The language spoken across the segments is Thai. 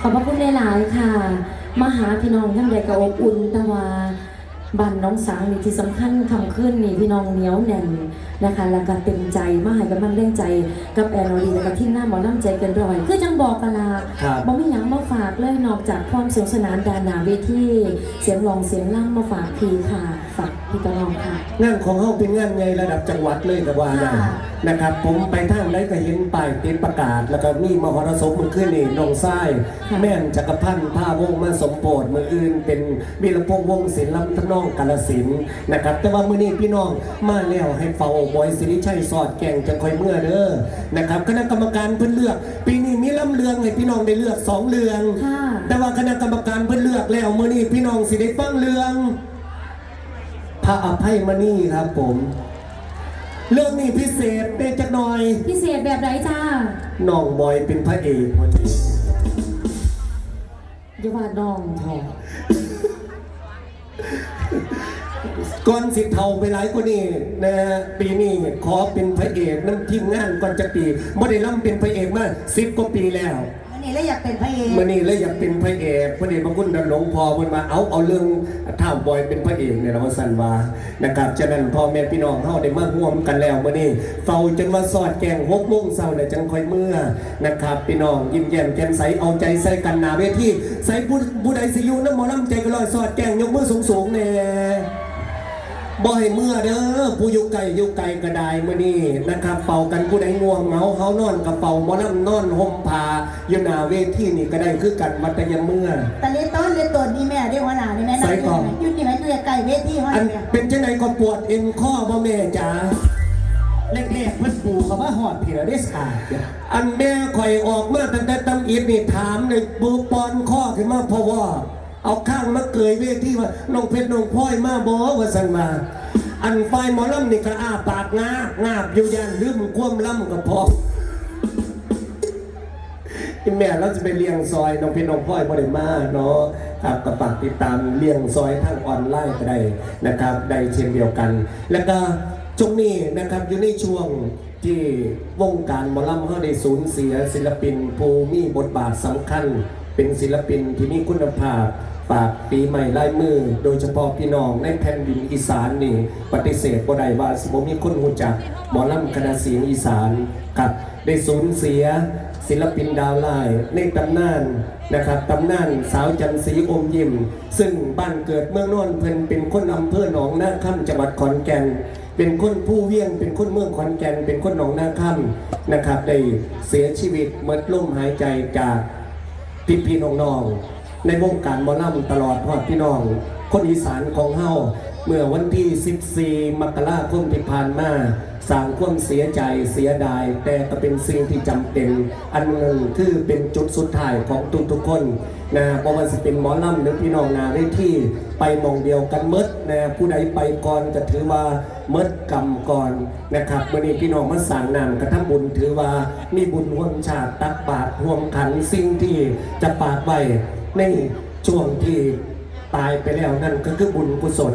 ขอบพระคุณหลายๆค่ะ มาหาพี่น้องท่านใดก็อบอุ่นแต่ว่าบ้านน้องสังนี่ที่สำคัญคำขึ้นนี่พี่น้องเหนียวแน่นนะคะ แล้วก็เต็มใจมาให้กำลังแรงใจกับแอนอดีแล้วก็ที่หน้าหมอน้ำใจเกินร้อยคือจังบอกกันละครับบอกไม่หยังมาฝากเลยนอกจากความสนุกสนานดานหนาเวทีเสียงร้องเสียงล่ำมาฝากพี่ค่ะฝากพี่ตะลองค่ะ งานของเขาเป็นงานใหญ่ระดับจังหวัดเลยกับว่าได้ค่ะนะครับ ผมไปทางไหนก็เห็นป้ายติดประกาศ แล้วก็มีมหรสพมันขึ้นนี่น้องไส้ค่ะ แม่นจักรพันธ์ผ้าวงมาสมโปรดมืออื่น เป็นวีรพงษ์วงศิลป์ลำทนองกาลสินธุ์นะครับ แต่ว่ามื้อนี้พี่น้องมาแล้วให้เฝ้าบอยสิริชัยสอดแก่งจังคอยเมื่อเด้อนะครับคณะกรรมการเพิ่นเลือก ปีนี้มีลำเลืองให้พี่น้องได้เลือกสองเลือง ค่ะ แต่ว่าคณะกรรมการเพิ่นเลือกแล้วมื้อนี้พี่น้องสิได้ฟังเรื่อง พระอภัยมณีครับผม เรื่องนี้พิเศษเดจักหน่อยพิเศษแบบไรจ้าน้องบอยเป็นพระเอกพอดีอย่าว่าน้องทองก่อนสิเท่าไปหลายกว่านี้นะฮะปีนี้ขอเป็นพระเอกน้ำทีมงานก่อนจะปีไม่ได้ร่ำเป็นพระเอกมาสิบกว่าปีแล้ววั นนี้เลยอยากเป็นพระเอกมื่อนี้เลยอยากเป็นพระเอกพอดีพระคุณดันหลวงพอเพิ่นมาเอาเอาเรื่องท่ามบอยเป็นพระเอกเนี่ยเราสั่นว่านะครับฉะนั้นพ่อแม่พี่น้องเฮาได้มาร่วมกันแล้วมื่อนี้เฝ้าจนว่าสอดแกงหกโมงเช้าเลยจังค่อยเมื่อนะครับพี่น้องยิ้มแย้มแจ่มใสเอาใจใส่กันหนาเวทีใส่ผู้ผู้ใดสิอยู่น้ำหมอน้ำใจก็ลอยสอดแกงยกมือสูงๆแน่ บ่ให้เมื่อเด้อผู้อยู่ไกลอยู่ไกลก็ได้มื่อนี้นะครับ เป่ากันผู้ใดง่วงเหงาเฮานอนกับเป่าหมอน้ำนอนห่มผ้าอยู่หน้าเวทีนี่ก็ได้คือกันวัตยามเมื่อแต่เลี้ยต้นเลี้ยต้นนี่แม่เรียกว่าหนานี่แม่ใส่ก่อนยุ่นนี่แม่เรียกไก่เวทีห้อยอันเนี่ยเป็นจังไหนก็ปวดเอ็นข้อบ่แม่จ๋า แรกๆเพิ่นปูเขาว่าหอดผีแล้วได้สาดอันแม่ข่อยออกมาตั้งแต่ตำอีดนี่ถามในปูปอนข้อขึ้นมาเพราะว่า เอาข้างมาเกยเวทีว่าน้องเพชรน้องพลอยมาบ่ว่าสั่นมา อันไฟหมอลำนี่ก็อ้าปากงางาบอยู่ยันลืมความลำกับพอที่แม่เราจะไปเลี้ยงซอยน้องพี่น้องพ่อยบริมาเนาะครับก็ฝากติดตามเลี้ยงซอยทางออนไลน์ก็ได้นะครับได้เช่นเดียวกัน แล้วก็ช่วงนี้นะครับอยู่ในช่วงที่วงการหมอลำเขาได้สูญเสียศิลปินผู้มีบทบาทสำคัญ เป็นศิลปินที่มีคุณภาพ ฝากปีใหม่ลายมือ โดยเฉพาะพี่น้องในแผ่นดินอีสานนี่ปฏิเสธบ่ได้ว่าสมมีคนหูจักหมอลำคณะเสียงอีสานกับได้สูญเสียศิลปินดาวไลน์ในตำนานนะครับตำนานสาวจันทร์ศรีอมยิ้มซึ่งบ้านเกิดเมืองโนนเพิ่นเป็นคนอำเภอหนองนาค่ำจังหวัดขอนแก่น เป็นคนผู้เวียง เป็นคนเมืองขอนแก่น เป็นคนหนองนาค่ำนะครับได้เสียชีวิตเมื่อล่มหายใจจากพี่พี่น้องน้องๆ ในวงการหมอลำตลอดทอพี่น้อง คนอีสานของเฮาเมื่อวันที่ 14 มกราคมที่ผ่านมาสร้างความเสียใจเสียดาย แต่ก็เป็นสิ่งที่จำเป็น อันหนึ่งคือเป็นจุดสุดท้ายของทุกๆคนนะเพราะว่าสิเป็นหมอลำหรือพี่น้องนาได้ที่ไปมองเดียวกันเมดนะผู้ใดไปก่อนก็ถือว่าเมดกรรมก่อนนะครับวันนี้พี่น้องมาสั่งนามกระทำบุญถือว่ามีบุญร่วมชาติตักบาตรร่วมขันสิ่งที่จะฝากไว้ ในช่วงที่ตายไปแล้วนั่นก็คือบุญกุศล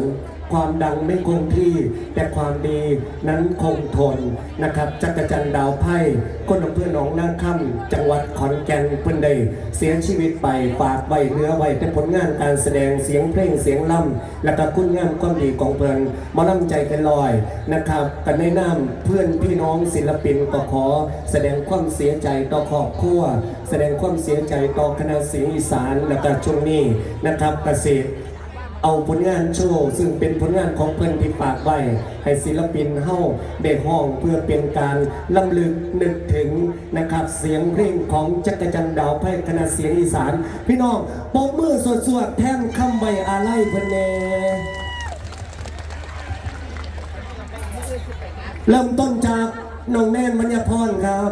ความดังไม่คงที่ แต่ความดีนั้นคงทนนะครับจักรจันทร์ดาวไพ่คนอำเภอหนองนาค่ำจังหวัดขอนแก่นเพิ่นได้เสียชีวิตไปฝากไว้เนื้อไว้แต่ผลงานการแสดงเสียงเพลงเสียงล่ำและก็คุณงามความดีของเพิ่นมาล่ำใจกันลอยนะครับกันในนามเพื่อนพี่น้องศิลปินก็ขอแสดงความเสียใจต่อครอบครัว แสดงความเสียใจต่อคณะเสียงอีสานและก็ช่วงนี้นะครับเกษตรเอาผลงานโชว์ซึ่งเป็นผลงานของเพื่อนที่ฝากไว้ให้ศิลปินเฮ้าได้ห้องเพื่อเป็นการลำลึกนึกถึงนะครับเสียงเพลงของจักรจันดาวไพ่คณะเสียงอีสาน พี่น้องปรบมือสวดๆแท่นคำใบอาไลัยเพิ่นแน่เริ่มต้นจากน้องแน่นมัญญพรครับ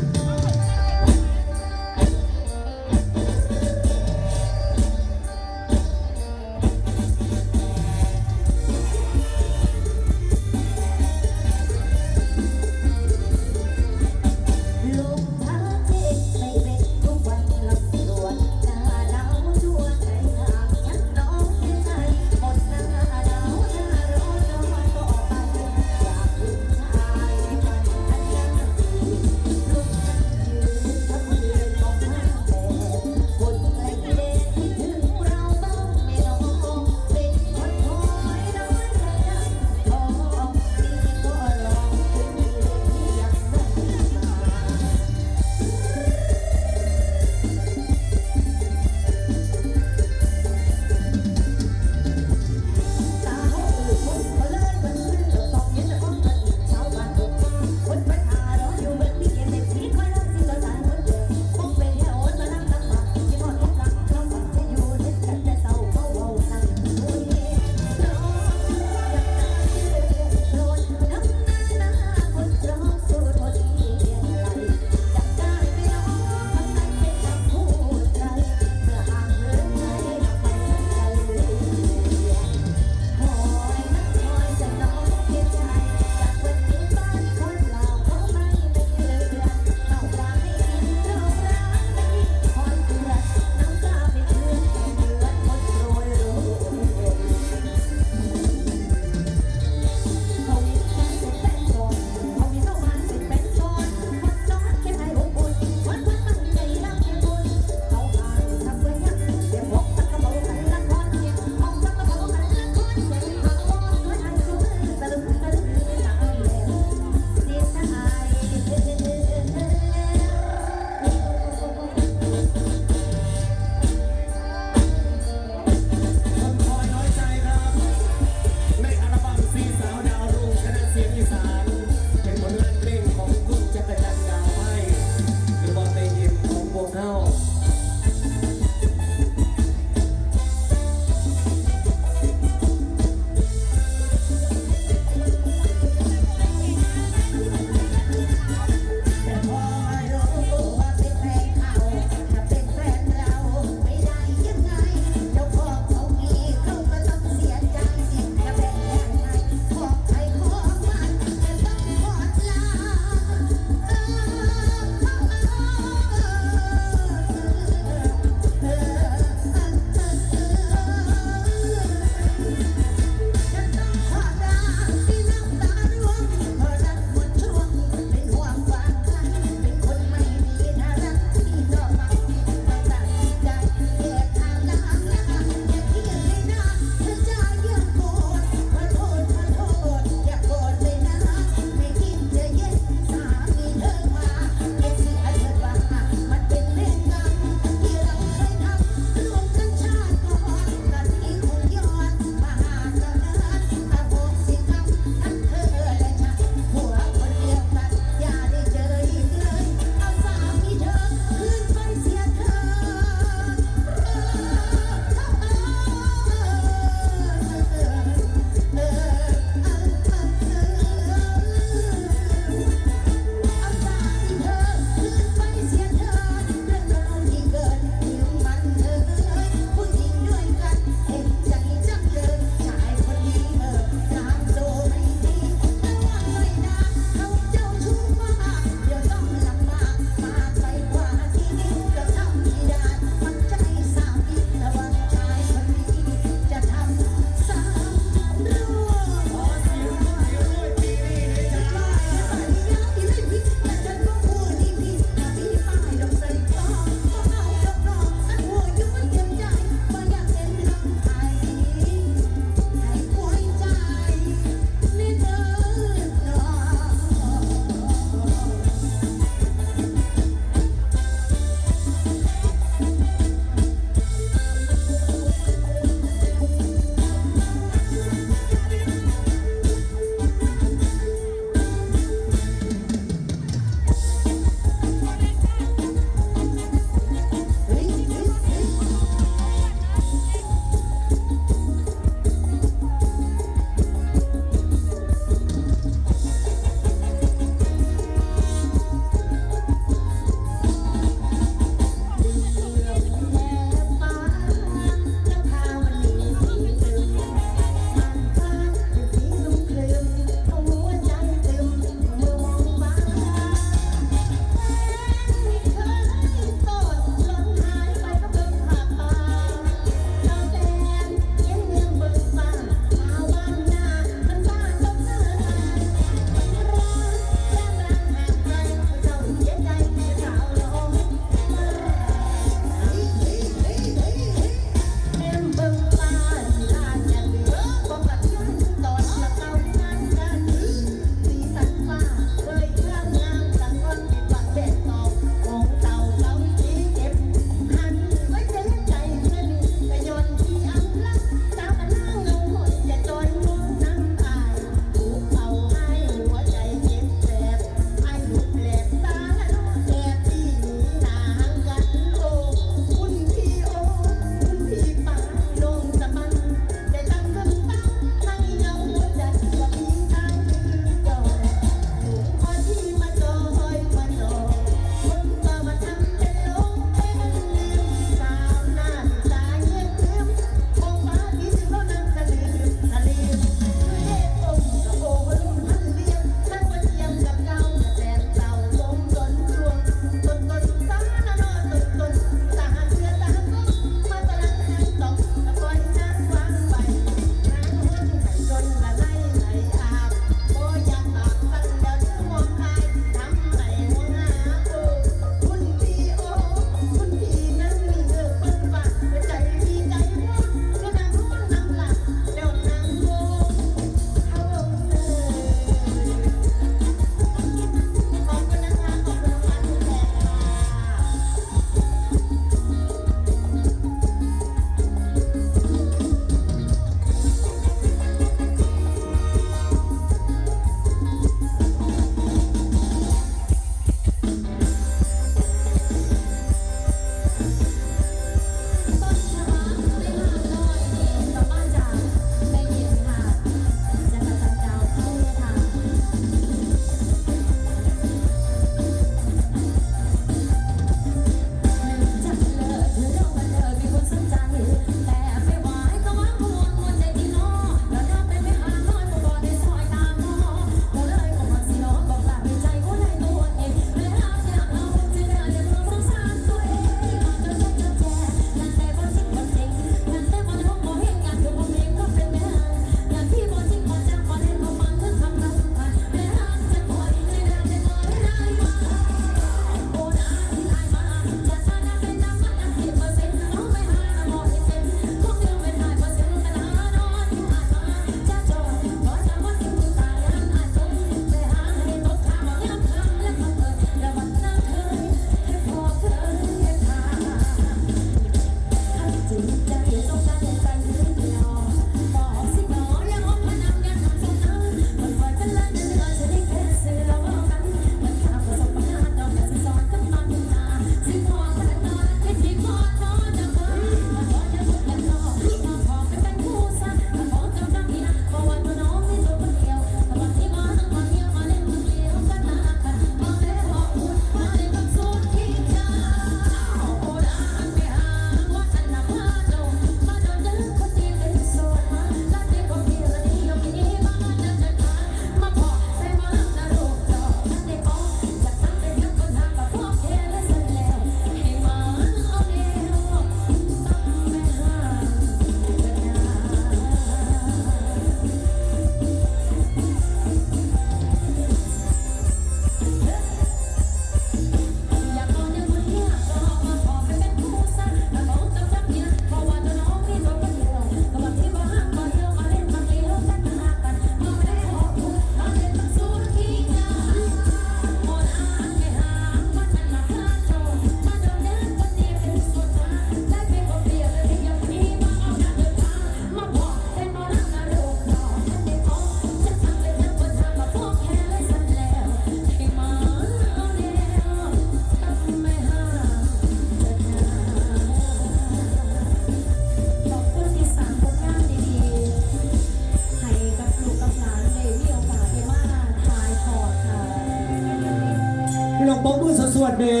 สวดๆเด้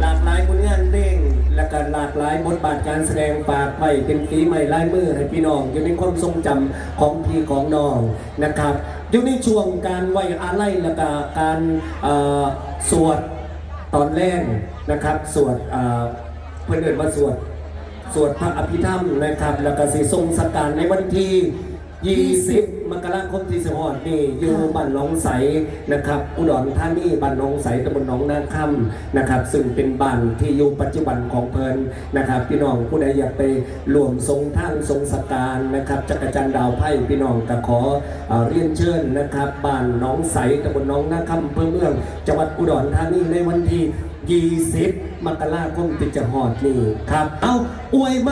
หลากหลายผลงานเพลงและการหลากหลายบทบาทการแสดงฝากไปเป็นฝีใหม่ลายมือให้พี่น้องอยู่ในความทรงจำของพี่ของน้องนะครับอยู่ในช่วงการไว้อาลัยและก็การเอ่อสวดตอนแรกนะครับ สวดเอ่อเพื่อนเอินว่าสวด สวดพระอภิธรรมนะครับ แล้วก็สิทรงสการในวันที่ 20 มกราคมที่สหอดนี่อยู่บ้านหนองใสนะครับ อุดรธานีบ้านหนองใสตำบลหนองนาคำนะครับ ซึ่งเป็นบ้านที่อยู่ปัจจุบันของเพลินนะครับ พี่น้องผู้ใดอยากไปรวมทรงท่านทรงสการนะครับจักรจันทร์ดาวไพ่พี่น้องก็ขอเรียนเชิญนะครับบ้านหนองใสตำบลหนองนาคำอำเภอเมืองจังหวัดอุดรธานีในวันที่ 20 มกราคมที่จะหอดนี่ครับ เอาอวยมา